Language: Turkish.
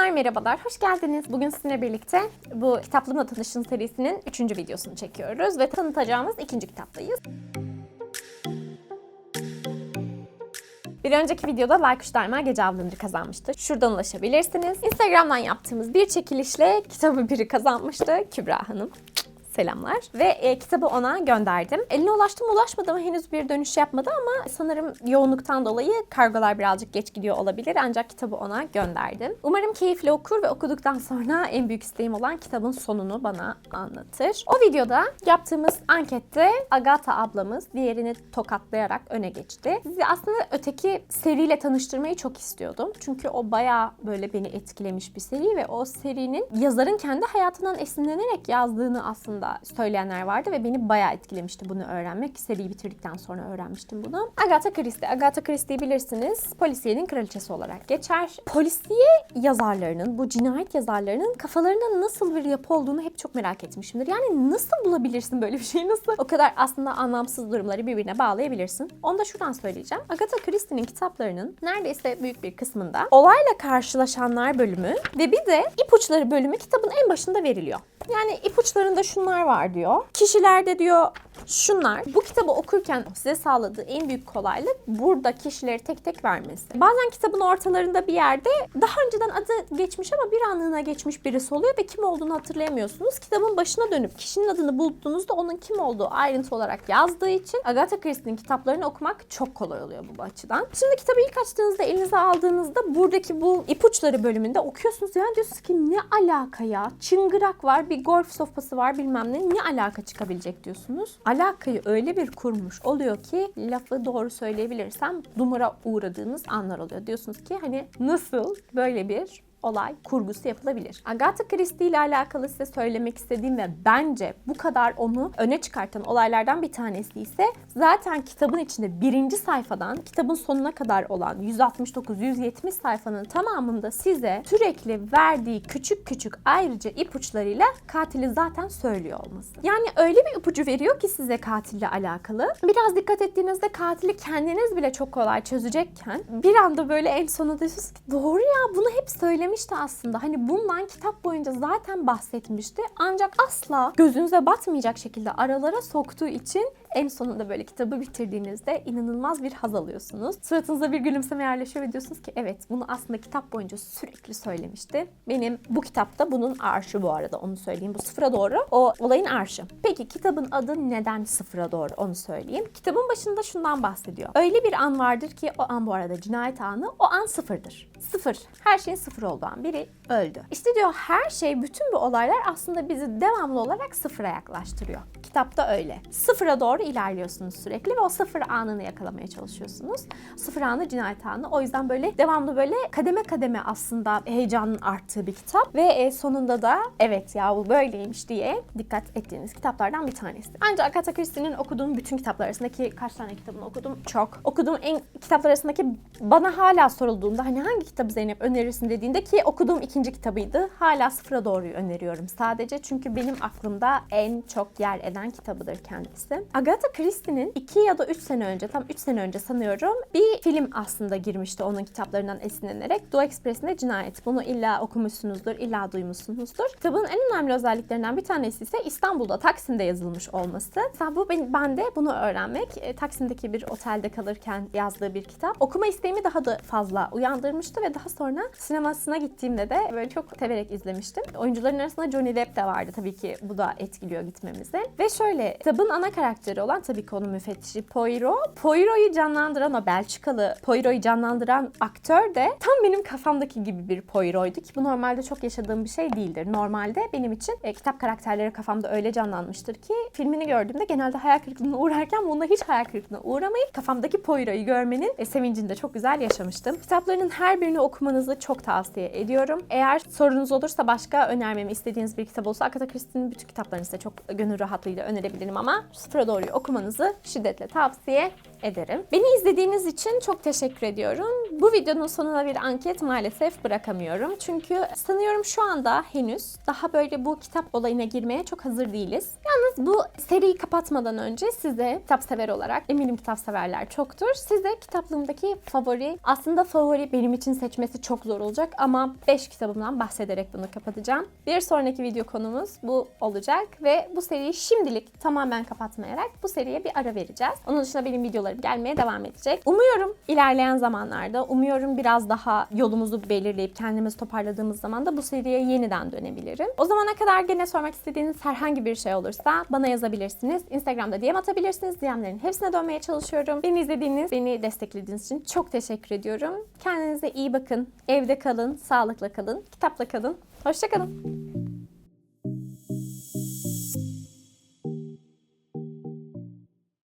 Selamlar, merhabalar, hoş geldiniz. Bugün sizinle birlikte bu Kitaplığımla Tanışın serisinin 3. videosunu çekiyoruz ve tanıtacağımız ikinci kitaptayız. Bir önceki videoda Baykuş Daima Gece Avlanır'ı kazanmıştı. Şuradan ulaşabilirsiniz. Instagram'dan yaptığımız bir çekilişle kitabı biri kazanmıştı. Kübra Hanım. Selamlar. Ve e, kitabı ona gönderdim. Eline ulaştı mı ulaşmadı mı henüz bir dönüş yapmadı ama sanırım yoğunluktan dolayı kargolar birazcık geç gidiyor olabilir. Ancak kitabı ona gönderdim. Umarım keyifli okur ve okuduktan sonra en büyük isteğim olan kitabın sonunu bana anlatır. O videoda yaptığımız ankette Agatha ablamız diğerini tokatlayarak öne geçti. Sizi aslında öteki seriyle tanıştırmayı çok istiyordum. Çünkü o bayağı böyle beni etkilemiş bir seri ve o serinin yazarın kendi hayatından esinlenerek yazdığını aslında söyleyenler vardı ve beni bayağı etkilemişti bunu öğrenmek. Seriyi bitirdikten sonra öğrenmiştim bunu. Agatha Christie. Agatha Christie'yi bilirsiniz. Polisiyenin kraliçesi olarak geçer. Polisiye yazarlarının, bu cinayet yazarlarının kafalarında nasıl bir yapı olduğunu hep çok merak etmişimdir. Yani nasıl bulabilirsin böyle bir şeyi? Nasıl o kadar aslında anlamsız durumları birbirine bağlayabilirsin? Onu da şuradan söyleyeceğim. Agatha Christie'nin kitaplarının neredeyse büyük bir kısmında olayla karşılaşanlar bölümü ve bir de ipuçları bölümü kitabın en başında veriliyor. Yani ipuçlarında şunlar var diyor. Kişilerde diyor şunlar. Bu kitabı okurken size sağladığı en büyük kolaylık burada kişileri tek tek vermesi. Bazen kitabın ortalarında bir yerde daha önceden adı geçmiş ama bir anlığına geçmiş birisi oluyor ve kim olduğunu hatırlayamıyorsunuz. Kitabın başına dönüp kişinin adını bulduğunuzda onun kim olduğu ayrıntı olarak yazdığı için Agatha Christie'nin kitaplarını okumak çok kolay oluyor bu açıdan. Şimdi kitabı ilk açtığınızda elinize aldığınızda buradaki bu ipuçları bölümünde okuyorsunuz. Yani diyorsunuz ki ne alaka ya? Çıngırak var, bir golf sofası var bilmem ne. Ne alaka çıkabilecek diyorsunuz. Alakayı öyle bir kurmuş oluyor ki lafı doğru söyleyebilirsem dumura uğradığınız anlar oluyor. Diyorsunuz ki hani nasıl böyle bir olay kurgusu yapılabilir. Agatha Christie ile alakalı size söylemek istediğim ve bence bu kadar onu öne çıkartan olaylardan bir tanesi ise zaten kitabın içinde birinci sayfadan kitabın sonuna kadar olan 169-170 sayfanın tamamında size sürekli verdiği küçük küçük ayrıca ipuçlarıyla katili zaten söylüyor olması. Yani öyle bir ipucu veriyor ki size katille alakalı. Biraz dikkat ettiğinizde katili kendiniz bile çok kolay çözecekken bir anda böyle en sonunda diyorsunuz ki doğru ya bunu hep söylemişti aslında. Hani bundan kitap boyunca zaten bahsetmişti. Ancak asla gözünüze batmayacak şekilde aralara soktuğu için en sonunda böyle kitabı bitirdiğinizde inanılmaz bir haz alıyorsunuz. Suratınıza bir gülümseme yerleşiyor ve diyorsunuz ki evet bunu aslında kitap boyunca sürekli söylemişti. Benim bu kitapta bunun arşı bu arada onu söyleyeyim. Bu sıfıra doğru o olayın arşı. Peki kitabın adı neden sıfıra doğru onu söyleyeyim. Kitabın başında şundan bahsediyor. Öyle bir an vardır ki o an bu arada cinayet anı o an sıfırdır. Sıfır. Her şeyin sıfır olduğu an. Biri öldü. İşte diyor her şey bütün bu olaylar aslında bizi devamlı olarak sıfıra yaklaştırıyor. Kitapta öyle. Sıfıra doğru ilerliyorsunuz sürekli ve o sıfır anını yakalamaya çalışıyorsunuz. Sıfır anı cinayet anı. O yüzden böyle devamlı böyle kademe kademe aslında heyecanın arttığı bir kitap ve e, sonunda da evet ya bu böyleymiş diye dikkat ettiğiniz kitaplardan bir tanesi. Ancak Agatha Christie'nin okuduğum bütün kitaplar arasındaki kaç tane kitabını okudum? Çok. Okuduğum en kitaplar arasındaki bana hala sorulduğunda hani hangi kitabı Zeynep önerirsin dediğinde ki okuduğum ikinci kitabıydı. Hala sıfıra doğruyu öneriyorum sadece çünkü benim aklımda en çok yer eden kitabıdır kendisi. Agatha Christie'nin 2 ya da 3 sene önce, tam 3 sene önce sanıyorum bir film aslında girmişti onun kitaplarından esinlenerek. Doğu Ekspresi'nde Cinayet. Bunu illa okumuşsunuzdur, illa duymuşsunuzdur. Kitabın en önemli özelliklerinden bir tanesi ise İstanbul'da, Taksim'de yazılmış olması. Mesela bu ben, ben de bunu öğrenmek, e, Taksim'deki bir otelde kalırken yazdığı bir kitap. Okuma isteğimi daha da fazla uyandırmıştı ve daha sonra sinemasına gittiğimde de böyle çok severek izlemiştim. Oyuncuların arasında Johnny Depp de vardı tabii ki bu da etkiliyor gitmemizi. Ve şöyle kitabın ana karakteri olan tabii ki onun müfettişi Poirot. Poirot'u canlandıran o Belçikalı Poirot'u canlandıran aktör de tam benim kafamdaki gibi bir Poirot'ydu ki bu normalde çok yaşadığım bir şey değildir. Normalde benim için e, kitap karakterleri kafamda öyle canlanmıştır ki filmini gördüğümde genelde hayal kırıklığına uğrarken bunda hiç hayal kırıklığına uğramayıp kafamdaki Poirot'u görmenin e, sevincini de çok güzel yaşamıştım. Kitaplarının her birini okumanızı çok tavsiye ediyorum. Eğer sorunuz olursa başka önermemi istediğiniz bir kitap olsa Agatha Christie'nin bütün kitaplarını size çok gönül rahatlığıyla önerebilirim ama Sıfıra Doğru'yu okumanızı şiddetle tavsiye ederim. Beni izlediğiniz için çok teşekkür ediyorum. Bu videonun sonuna bir anket maalesef bırakamıyorum. Çünkü sanıyorum şu anda henüz daha böyle bu kitap olayına girmeye çok hazır değiliz. Yalnız bu seriyi kapatmadan önce size kitap sever olarak eminim kitap severler çoktur. Size kitaplığımdaki favori aslında favori benim için seçmesi çok zor olacak ama 5 kitabımdan bahsederek bunu kapatacağım. Bir sonraki video konumuz bu olacak ve bu seriyi şimdilik tamamen kapatmayarak bu seriye bir ara vereceğiz. Onun dışında benim videolarım gelmeye devam edecek. Umuyorum ilerleyen zamanlarda, umuyorum biraz daha yolumuzu belirleyip kendimizi toparladığımız zaman da bu seriye yeniden dönebilirim. O zamana kadar gene sormak istediğiniz herhangi bir şey olursa bana yazabilirsiniz. Instagram'da DM atabilirsiniz. DM'lerin hepsine dönmeye çalışıyorum. Beni izlediğiniz, beni desteklediğiniz için çok teşekkür ediyorum. Kendinize iyi bakın. Evde kalın, sağlıkla kalın, kitapla kalın. Hoşçakalın.